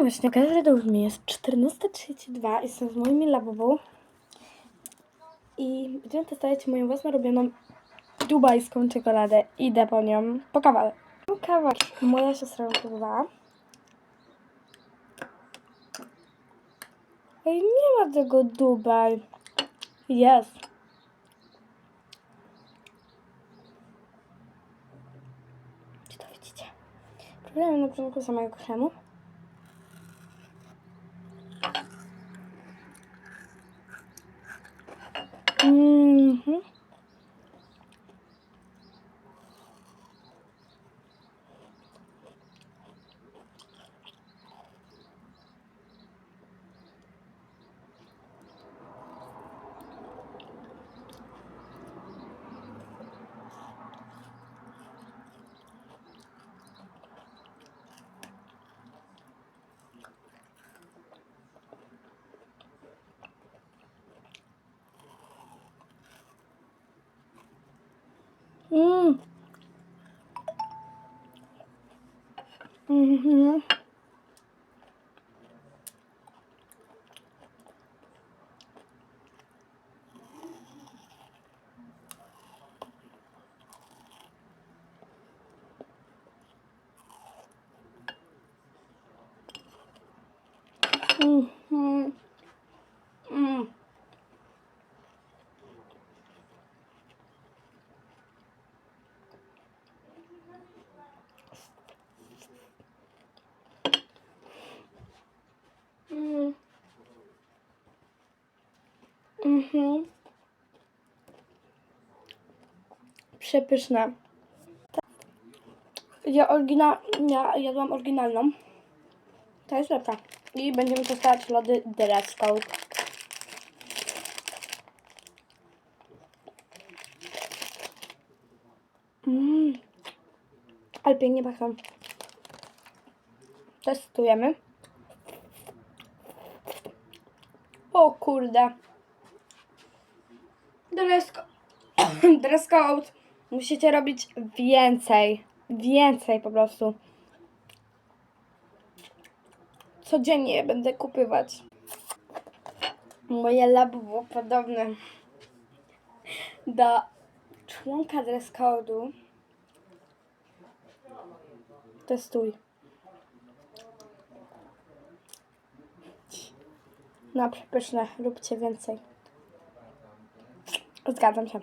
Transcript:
właśnie, każdy mi jest 14.32, jestem z moimi labową i będziemy testować moją własną robioną dubajską czekoladę. Idę po nią, po kawałek. Moja siostra ją próbowała. Ej, nie ma tego Dubaj. Jest. Czy to widzicie? Próbujemy na początku samego kremu. Mhm. Mm. Mhm. Mhm. Mm. Mhm. Przepyszne. Ja, oryginal, ja jadłam oryginalną. To jest lepsza. I będziemy testować lody Code. Mmm. Ale pięknie pachną. Testujemy. O kurde. Dress, co- dress code. Musicie robić więcej. Więcej po prostu. Codziennie je będę kupywać. Moje lab było podobne do członka dress code'u. Testuj. No, przepyszne. Róbcie więcej. Bis ganz am Schluss.